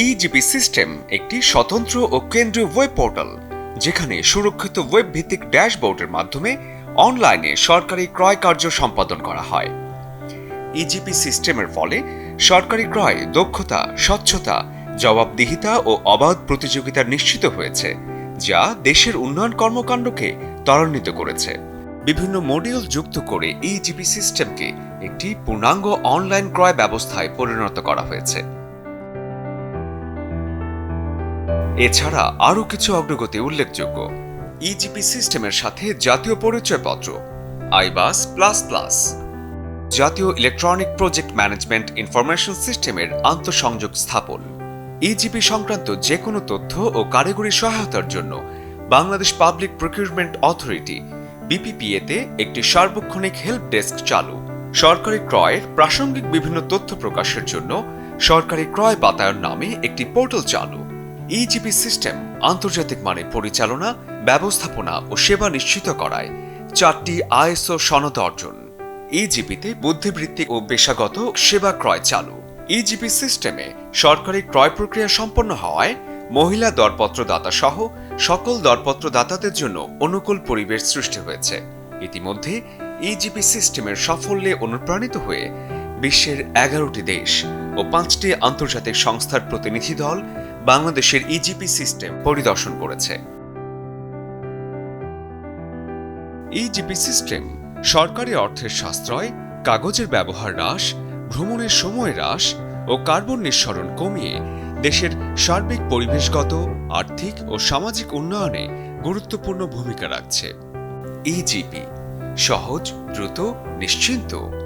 E-GP system একটি স্বতন্ত্র ও কেন্দ্রীয় ওয়েব পোর্টাল যেখানে সুরক্ষিত ওয়েব ভিত্তিক ড্যাশবোর্ডের মাধ্যমে অনলাইনে সরকারি ক্রয় কার্য সম্পাদন করা হয়। ইজিপি সিস্টেমের ফলে সরকারি ক্রয় দক্ষতা, স্বচ্ছতা, জবাবদিহিতা ও অবাধ প্রতিযোগিতা নিশ্চিত হয়েছে, যা দেশের উন্নয়ন কর্মকাণ্ডকে ত্বরান্বিত করেছে। বিভিন্ন মডিউল যুক্ত করে ইজিপি সিস্টেমকে একটি পূর্ণাঙ্গ অনলাইন ক্রয় ব্যবস্থায় পরিণত করা হয়েছে। এছাড়া আরও কিছু অগ্রগতি উল্লেখযোগ্য। ইজিপি সিস্টেমের সাথে জাতীয় পরিচয়পত্র আইবাস প্লাস প্লাস জাতীয় ইলেকট্রনিক প্রজেক্ট ম্যানেজমেন্ট ইনফরমেশন সিস্টেমের আন্তঃসংযোগ স্থাপন ইজিপি সংক্রান্ত যে কোনো তথ্য ও কারিগরি সহায়তার জন্য বাংলাদেশ পাবলিক প্রকিউরমেন্ট অথরিটি বিপিপিএতে একটি সার্বক্ষণিক হেল্প ডেস্ক চালু। সরকারি ক্রয়ের প্রাসঙ্গিক বিভিন্ন তথ্য প্রকাশের জন্য সরকারি ক্রয় বাতায়ন নামে একটি পোর্টাল চালু। ইজিপি সিস্টেম আন্তর্জাতিক মানের পরিচালনা, ব্যবস্থাপনা ও সেবা নিশ্চিত করায়। চারটি আইএসও সনদ অর্জন। ইজিপিতে বুদ্ধিবৃত্তিক ও পেশাগত সেবা ক্রয় চালু। ইজিপি সিস্টেমে সরকারি ক্রয় প্রক্রিয়া সম্পন্ন হওয়ায় মহিলা দরপত্রদাতা সহ সকল দরপত্রদাতাদের জন্য অনুকূল পরিবেশ সৃষ্টি হয়েছে। ইতিমধ্যে ইজিপি সিস্টেমের সাফল্যে অনুপ্রাণিত হয়ে বিশ্বের এগারোটি দেশ ও পাঁচটি আন্তর্জাতিক সংস্থার প্রতিনিধি দল বাংলাদেশের ইজিপি সিস্টেম পরিদর্শন করেছে। ইজিপি সিস্টেম সরকারি অর্থের সাশ্রয়, কাগজের ব্যবহার হ্রাস, ভ্রমণের সময় হ্রাস ও কার্বন নিঃসরণ কমিয়ে দেশের সার্বিক পরিবেশগত, আর্থিক ও সামাজিক উন্নয়নে গুরুত্বপূর্ণ ভূমিকা রাখছে। ইজিপি সহজ, দ্রুত, নিশ্চিন্ত।